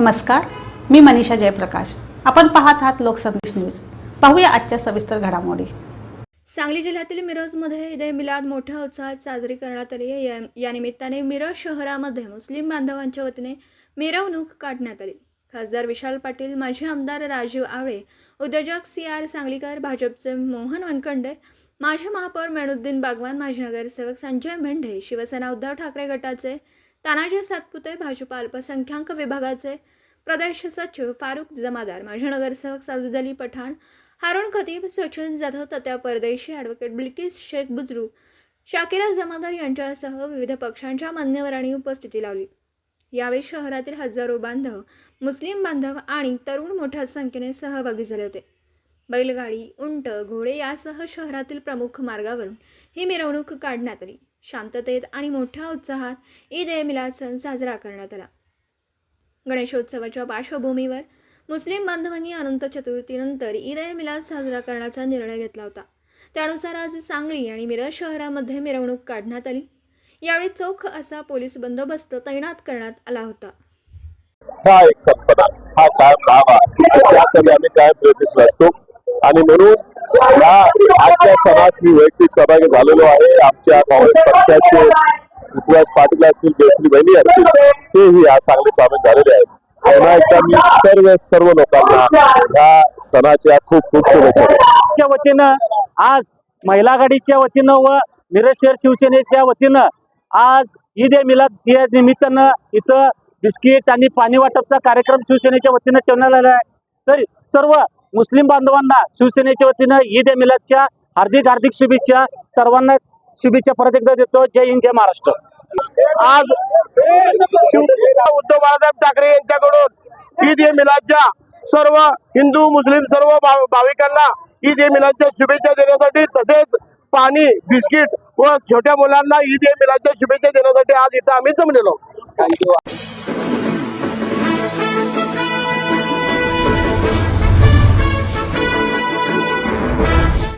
नमस्कार मी मनीषा जयप्रकाश. आपण पाहत आहात लोकसंदेश न्यूज. पाहूया आजच्या सविस्तर घडामोडी. सांगली जिल्ह्यातील मिरजमध्ये ईद ए मिलाद मोठ्या उत्साहात साजरी करण्यात आली आहे. या- निमित्ताने मिरज शहरामध्ये मुस्लिम बांधवांच्या वतीने मिरवणूक काढण्यात आली. खासदार विशाल पाटील माजी आमदार राजीव आवळे उद्योजक सी आर सांगलीकर भाजपचे मोहन वनखंडे माजी महापौर मेणुद्दीन बागवान माजी नगरसेवक संजय मेंढे शिवसेना उद्धव ठाकरे गटाचे तानाजी सातपुते भाजपा अल्पसंख्याक विभागाचे प्रदेश सचिव फारुख जमादार माजी नगरसेवक साजिद अली पठाण हारुण खतीब सचिन जाधव तत्या परदेशी ॲडव्होकेट बिल्किस शेख बुजरू शाकिरा जमादार यांच्यासह विविध पक्षांच्या मान्यवरांनी उपस्थिती लावली. यावेळी शहरातील हजारो बांधव मुस्लिम बांधव आणि तरुण मोठ्या संख्येने सहभागी झाले होते. बैलगाडी उंट घोडे यासह शहरातील प्रमुख मार्गावरून ही मिरवणूक काढण्यात आली. शांततेत आणि मोठ्या उत्साहात ईद ए मिलाद सण साजरा करण्यात आला. गणेशोत्सवाच्या पार्श्वभूमीवर मुस्लिम बांधवांनी अनंत चतुर्थीनंतर ईद ए मिलाद साजरा करण्याचा निर्णय घेतला होता. त्यानुसार आज सांगली आणि मिरज शहरामध्ये मिरवणूक काढण्यात आली. यावेळी चौख असा पोलीस बंदोबस्त तैनात करण्यात आला होता. हा एक संपदा. हा कायम राहावा यासाठी आम्ही कायम प्रयत्नशील असतो? आणि म्हणून या आजच्या सणात मी वैयक्तिक सहभागी झालेलो आहे. आमच्या काँग्रेस पक्षाचे पृथ्वीराज पाटील असतील जयश्री बहिणी असतील तेही आज चांगले सामील झालेले आहेत. पुन्हा एकदा मी सर्व सर्व लोकांना या सणाच्या खूप खूप शुभेच्छा वतीनं आज महिला आघाडीच्या वतीनं व मिरज शिवसेनेच्या वतीनं आज ईद ए मिलाद या निमित्तानं इथं बिस्किट आणि पाणी वाटपचा कार्यक्रम शिवसेनेच्या वतीनं ठेवण्यात आला आहे. तर सर्व मुस्लिम बांधवांना शिवसेनेच्या वतीनं ईद ए मिलादच्या हार्दिक हार्दिक शुभेच्छा. सर्वांना शुभेच्छा परत एकदा देतो. जय हिंद जय महाराष्ट्र. आज शिवसेना उद्धव बाळासाहेब ठाकरे यांच्याकडून ईद ए मिलादच्या सर्व हिंदू मुस्लिम सर्व भाविकांना ईद ए मिलादच्या शुभेच्छा देण्यासाठी तसेच पाणी बिस्किट व छोट्या मुलांना ईद ए मिलादच्या शुभेच्छा देण्यासाठी आज इथं आम्ही जमलेलो थँक्यू